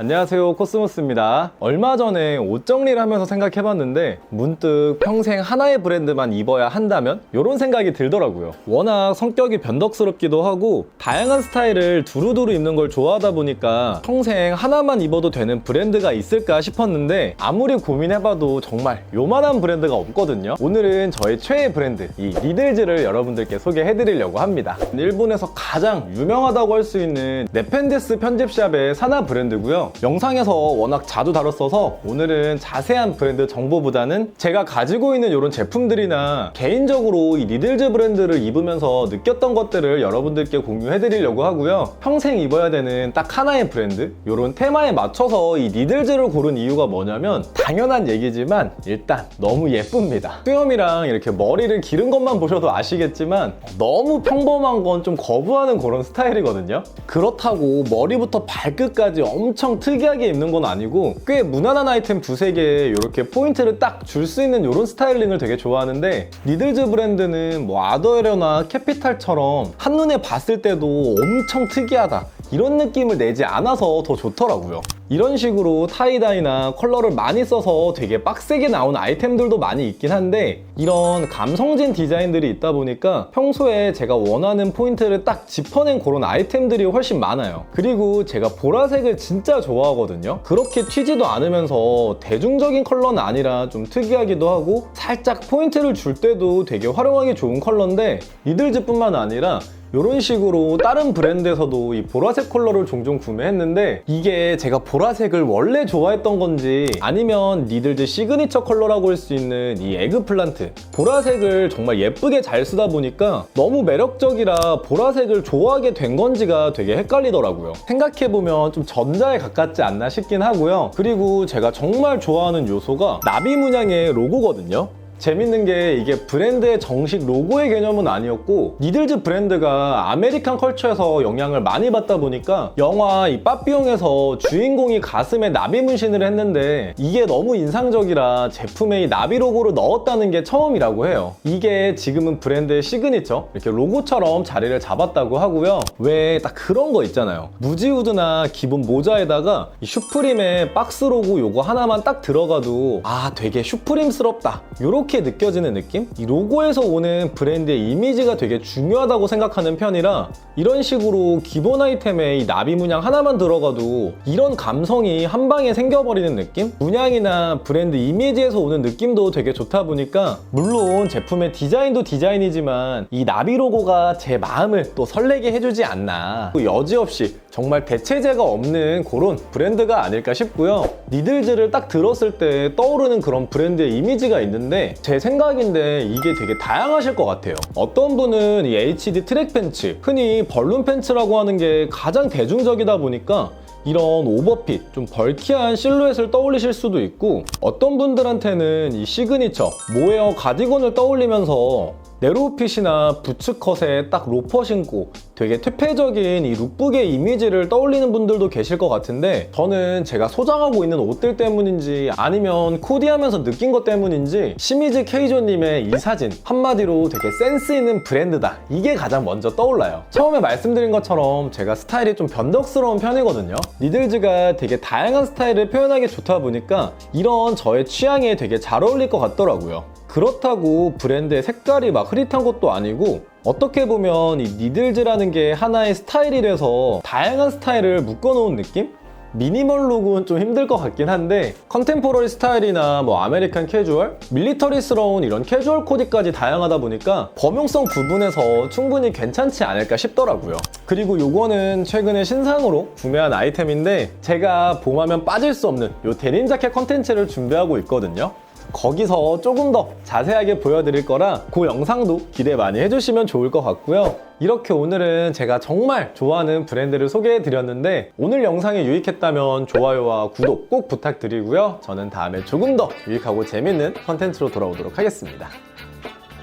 안녕하세요 코스모스입니다. 얼마 전에 옷 정리를 하면서 생각해봤는데 문득 평생 하나의 브랜드만 입어야 한다면? 이런 생각이 들더라고요. 워낙 성격이 변덕스럽기도 하고 다양한 스타일을 두루두루 입는 걸 좋아하다 보니까 평생 하나만 입어도 되는 브랜드가 있을까 싶었는데 아무리 고민해봐도 정말 요만한 브랜드가 없거든요. 오늘은 저의 최애 브랜드 이 리들즈를 여러분들께 소개해드리려고 합니다. 일본에서 가장 유명하다고 할 수 있는 네펜데스 편집샵의 산하 브랜드고요 영상에서 워낙 자주 다뤘어서 오늘은 자세한 브랜드 정보보다는 제가 가지고 있는 이런 제품들이나 개인적으로 이 리들즈 브랜드를 입으면서 느꼈던 것들을 여러분들께 공유해드리려고 하고요. 평생 입어야 되는 딱 하나의 브랜드 이런 테마에 맞춰서 이 리들즈를 고른 이유가 뭐냐면 당연한 얘기지만 일단 너무 예쁩니다. 수염이랑 이렇게 머리를 기른 것만 보셔도 아시겠지만 너무 평범한 건 좀 거부하는 그런 스타일이거든요. 그렇다고 머리부터 발끝까지 엄청 특이하게 입는 건 아니고 꽤 무난한 아이템 두세 개에 이렇게 포인트를 딱 줄 수 있는 이런 스타일링을 되게 좋아하는데 리들즈 브랜드는 뭐 아더에러나 캐피탈처럼 한눈에 봤을 때도 엄청 특이하다. 이런 느낌을 내지 않아서 더 좋더라고요 이런 식으로 타이다이나 컬러를 많이 써서 되게 빡세게 나온 아이템들도 많이 있긴 한데 이런 감성진 디자인들이 있다 보니까 평소에 제가 원하는 포인트를 딱 짚어낸 그런 아이템들이 훨씬 많아요. 그리고 제가 보라색을 진짜 좋아하거든요. 그렇게 튀지도 않으면서 대중적인 컬러는 아니라 좀 특이하기도 하고 살짝 포인트를 줄 때도 되게 활용하기 좋은 컬러인데 리들즈뿐만 아니라 이런 식으로 다른 브랜드에서도 이 보라색 컬러를 종종 구매했는데 이게 제가 보라 색을 원래 좋아했던 건지 아니면 니들즈 시그니처 컬러라고 할 수 있는 이 에그플란트. 보라색을 정말 예쁘게 잘 쓰다 보니까 너무 매력적이라 보라색을 좋아하게 된 건지가 되게 헷갈리더라고요. 생각해보면 좀 전자에 가깝지 않나 싶긴 하고요. 그리고 제가 정말 좋아하는 요소가 나비 문양의 로고거든요 재밌는 게 이게 브랜드의 정식 로고의 개념은 아니었고 니들즈 브랜드가 아메리칸 컬처에서 영향을 많이 받다 보니까 영화 이 빠삐용에서 주인공이 가슴에 나비 문신을 했는데 이게 너무 인상적이라 제품에 이 나비 로고를 넣었다는 게 처음이라고 해요. 이게 지금은 브랜드의 시그니처 이렇게 로고처럼 자리를 잡았다고 하고요. 왜 딱 그런 거 있잖아요. 무지우드나 기본 모자에다가 이 슈프림의 박스 로고 요거 하나만 딱 들어가도 아 되게 슈프림스럽다. 요렇게 이렇게 느껴지는 느낌? 이 로고에서 오는 브랜드의 이미지가 되게 중요하다고 생각하는 편이라 이런 식으로 기본 아이템에 이 나비 문양 하나만 들어가도 이런 감성이 한 방에 생겨버리는 느낌? 문양이나 브랜드 이미지에서 오는 느낌도 되게 좋다 보니까 물론 제품의 디자인도 디자인이지만 이 나비 로고가 제 마음을 또 설레게 해주지 않나 여지없이 정말 대체제가 없는 그런 브랜드가 아닐까 싶고요 니들즈를 딱 들었을 때 떠오르는 그런 브랜드의 이미지가 있는데 제 생각인데 이게 되게 다양하실 것 같아요. 어떤 분은 이 HD 트랙 팬츠 흔히 벌룬 팬츠라고 하는 게 가장 대중적이다 보니까 이런 오버핏, 좀 벌키한 실루엣을 떠올리실 수도 있고 어떤 분들한테는 이 시그니처, 모헤어 가디건을 떠올리면서 네로우핏이나 부츠컷에 딱 로퍼 신고 되게 퇴폐적인 이 룩북의 이미지를 떠올리는 분들도 계실 것 같은데 저는 제가 소장하고 있는 옷들 때문인지 아니면 코디하면서 느낀 것 때문인지 시미즈 케이조님의 이 사진 한마디로 되게 센스 있는 브랜드다. 이게 가장 먼저 떠올라요. 처음에 말씀드린 것처럼 제가 스타일이 좀 변덕스러운 편이거든요. 니들즈가 되게 다양한 스타일을 표현하기 좋다 보니까 이런 저의 취향에 되게 잘 어울릴 것 같더라고요 그렇다고 브랜드의 색깔이 막 흐릿한 것도 아니고 어떻게 보면 이 니들즈라는 게 하나의 스타일이라서 다양한 스타일을 묶어놓은 느낌? 미니멀 룩은 좀 힘들 것 같긴 한데 컨템포러리 스타일이나 뭐 아메리칸 캐주얼, 밀리터리스러운 이런 캐주얼 코디까지 다양하다 보니까 범용성 부분에서 충분히 괜찮지 않을까 싶더라고요. 그리고 요거는 최근에 신상으로 구매한 아이템인데 제가 봄하면 빠질 수 없는 요 데님 자켓 컨텐츠를 준비하고 있거든요 거기서 조금 더 자세하게 보여드릴 거라 그 영상도 기대 많이 해주시면 좋을 것 같고요. 이렇게 오늘은 제가 정말 좋아하는 브랜드를 소개해 드렸는데 오늘 영상이 유익했다면 좋아요와 구독 꼭 부탁드리고요. 저는 다음에 조금 더 유익하고 재밌는 컨텐츠로 돌아오도록 하겠습니다.